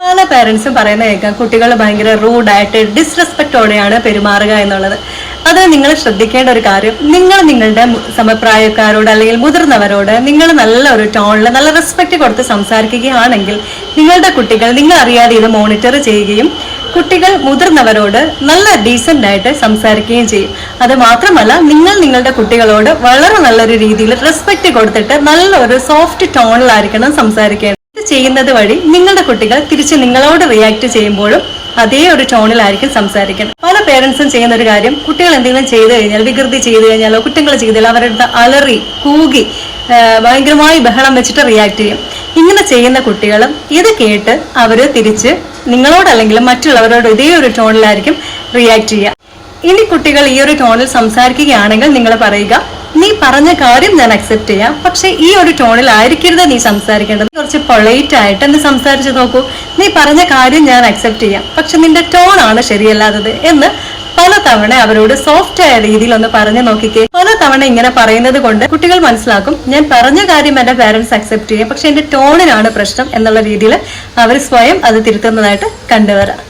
പല പേരൻസും പറയുന്ന കേൾക്കാം. കുട്ടികൾ ഭയങ്കര റൂഡായിട്ട് ഡിസ്റെസ്പെക്റ്റോടെയാണ് പെരുമാറുക എന്നുള്ളത്. അത് നിങ്ങൾ ശ്രദ്ധിക്കേണ്ട ഒരു കാര്യം നിങ്ങൾ നിങ്ങളുടെ സമപ്രായക്കാരോട് അല്ലെങ്കിൽ മുതിർന്നവരോട് നിങ്ങൾ നല്ല ഒരു ടോണിൽ നല്ല റെസ്പെക്റ്റ് കൊടുത്ത് സംസാരിക്കുകയാണെങ്കിൽ നിങ്ങളുടെ കുട്ടികൾ നിങ്ങൾ അറിയാതെ ഇത് മോണിറ്റർ ചെയ്യുകയും കുട്ടികൾ മുതിർന്നവരോട് നല്ല ഡീസന്റ് ആയിട്ട് സംസാരിക്കുകയും ചെയ്യും. അത് മാത്രമല്ല നിങ്ങൾ നിങ്ങളുടെ കുട്ടികളോട് വളരെ നല്ലൊരു രീതിയിൽ റെസ്പെക്റ്റ് കൊടുത്തിട്ട് നല്ലൊരു സോഫ്റ്റ് ടോണിലായിരിക്കണം സംസാരിക്കേണ്ടത്. ചെയ്യുന്നത് വഴി നിങ്ങളുടെ കുട്ടികൾ തിരിച്ച് നിങ്ങളോട് റിയാക്ട് ചെയ്യുമ്പോഴും അതേ ഒരു ടോണിലായിരിക്കും സംസാരിക്കുന്നത്. പല പേരൻസും ചെയ്യുന്ന ഒരു കാര്യം കുട്ടികൾ എന്തെങ്കിലും ചെയ്തു കഴിഞ്ഞാൽ വികൃതി ചെയ്തു കഴിഞ്ഞാലോ കുറ്റങ്ങൾ ചെയ്താൽ അവരുടെ അലറി കൂകി ഭയങ്കരമായി ബഹളം വെച്ചിട്ട് റിയാക്ട് ചെയ്യും. ഇങ്ങനെ ചെയ്യുന്ന കുട്ടികളും ഇത് കേട്ട് അവർ തിരിച്ച് നിങ്ങളോടല്ലെങ്കിലും മറ്റുള്ളവരോട് ഇതേ ഒരു ടോണിലായിരിക്കും റിയാക്ട് ചെയ്യുക. ഇനി കുട്ടികൾ ഈ ഒരു ടോണിൽ സംസാരിക്കുകയാണെങ്കിൽ നിങ്ങൾ പറയുക നീ പറഞ്ഞ കാര്യം ഞാൻ അക്സെപ്റ്റ് ചെയ്യാം. പക്ഷെ ഈ ഒരു ടോണിൽ ആയിരിക്കരുത് നീ സംസാരിക്കേണ്ടത്. കുറച്ച് പൊളൈറ്റ് ആയിട്ട് എന്ന് സംസാരിച്ചു നോക്കൂ. നീ പറഞ്ഞ കാര്യം ഞാൻ അക്സെപ്റ്റ് ചെയ്യാം. പക്ഷെ നിന്റെ ടോൺ ആണ് ശരിയല്ലാത്തത് എന്ന് പല തവണ അവരോട് സോഫ്റ്റ് ആയ രീതിയിൽ ഒന്ന് പറഞ്ഞു നോക്കിക്കേ. പല തവണ ഇങ്ങനെ പറയുന്നത് കൊണ്ട് കുട്ടികൾ മനസ്സിലാക്കും ഞാൻ പറഞ്ഞ കാര്യം എന്റെ പാരന്റ്സ് അക്സെപ്റ്റ് ചെയ്യാം. പക്ഷെ എന്റെ ടോണിനാണ് പ്രശ്നം എന്നുള്ള രീതിയിൽ അവർ സ്വയം അത് തിരുത്തുന്നതായിട്ട് കണ്ടുവരാം.